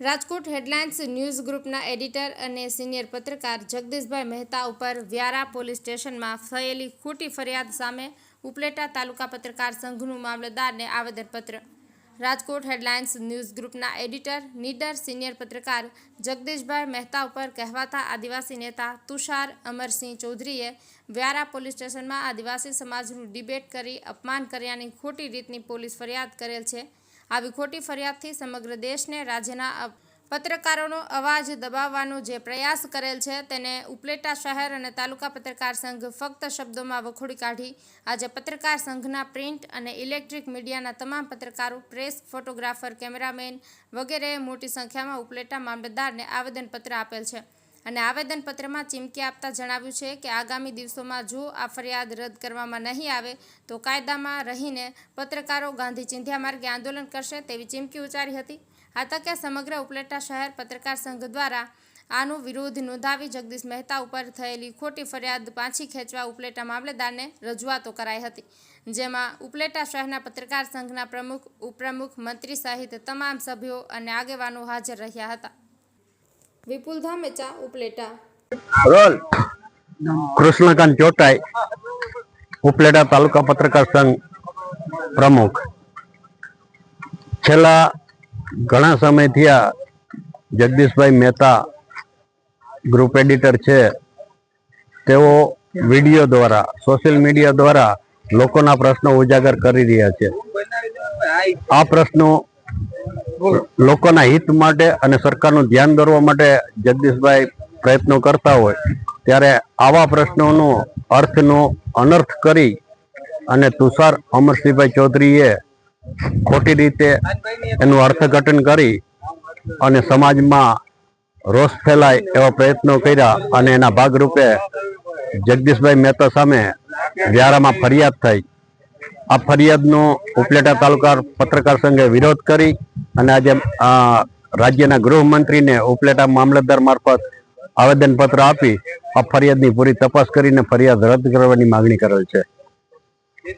Rajkot headlines news ગ્રુપના editor અને senior પત્રકાર જગદીશભાઈ મહેતા ઉપર વ્યારા પોલીસ સ્ટેશનમાં થયેલી ખોટી ફરિયાદ સામે ઉપલેટા તાલુકા પત્રકાર સંઘનું મામલતદારને આવેદનપત્ર. રાજકોટ હેડલાઇન્સ ન્યૂઝ ગ્રુપના એડિટર, નીડર, સિનિયર પત્રકાર જગદીશભાઈ મહેતા ઉપર કહેવાતા આદિવાસી નેતા તુષાર અમરસિંહ ચૌધરીએ વ્યારા પોલીસ સ્ટેશનમાં આદિવાસી સમાજનું ડિબેટ કરી અપમાન કર્યાની ખોટી રીતની પોલીસ ફરિયાદ કરેલ છે. આવી ખોટી ફરિયાદથી સમગ્ર દેશને રાજ્યના પત્રકારોનો અવાજ દબાવવાનો જે પ્રયાસ કરેલ છે તેને ઉપલેટા શહેર અને તાલુકા પત્રકાર સંઘ ફક્ત શબ્દોમાં વખોડી કાઢી આજે પત્રકાર સંઘના પ્રિન્ટ અને ઇલેક્ટ્રિક મીડિયાના તમામ પત્રકારો, પ્રેસ, ફોટોગ્રાફર, કેમેરામેન વગેરેએ મોટી સંખ્યામાં ઉપલેટા મામલતદારને આવેદનપત્ર આપેલ છે. અને આવેદનપત્રમાં ચીમકી આપતા જણાવ્યું છે કે આગામી દિવસોમાં જો આ ફરિયાદ રદ કરવામાં નહીં આવે, તો કાયદામાં રહીને પત્રકારો ગાંધી ચિંધ્યા માર્ગે આંદોલન કરશે તેવી ચીમકી ઉચ્ચારી હતી. આ તકે સમગ્ર ઉપલેટા શહેર પત્રકાર સંઘ દ્વારા આનો વિરોધ નોંધાવી જગદીશ મહેતા ઉપર થયેલી ખોટી ફરિયાદ પાછી ખેંચવા ઉપલેટા મામલેદારને રજૂઆતો કરાઈ હતી, જેમાં ઉપલેટા શહેરના પત્રકાર સંઘના પ્રમુખ, ઉપપ્રમુખ, મંત્રી સહિત તમામ સભ્યો અને આગેવાનો હાજર રહ્યા હતા. વિપુલ ધામેચા ઉપલેટા. રોલ. કૃષ્ણકાંત ચોટાઈ, ઉપલેટા તાલુકા પત્રકાર સંઘ પ્રમુખ. છેલ્લા ઘણા સમયથી આ જગદીશભાઈ મહેતા ગ્રુપ એડિટર છે. તેઓ વીડિયો દ્વારા સોશિયલ મીડિયા દ્વારા લોકોના પ્રશ્નો ઉજાગર કરી રહ્યા છે. આ પ્રશ્નો લોકોના હિત માટે અને સરકારનું ધ્યાન દોરવા માટે જગદીશભાઈ પ્રયત્નો કરતા હોય, ત્યારે આવા પ્રશ્નોનો અર્થનો અનર્થ કરી અને તુષાર અમરસિંહભાઈ ચૌધરીએ ખોટી રીતે એનું અર્થઘટન કરી અને સમાજમાં રોષ ફેલાય એવા પ્રયત્નો કર્યા અને એના ભાગરૂપે જગદીશભાઈ મહેતા સામે વ્યારામાં ફરિયાદ થઈ. આ ફરિયાદનો ઉપલેટા તાલુકા પત્રકાર સંઘે વિરોધ કરી અને આજે રાજ્યના ગૃહમંત્રીને ઉપલેટા મામલતદાર મારફત આવેદનપત્ર આપી આ ફરિયાદની પૂરી તપાસ કરીને ફરિયાદ રદ કરવાની માગણી કરેલ છે.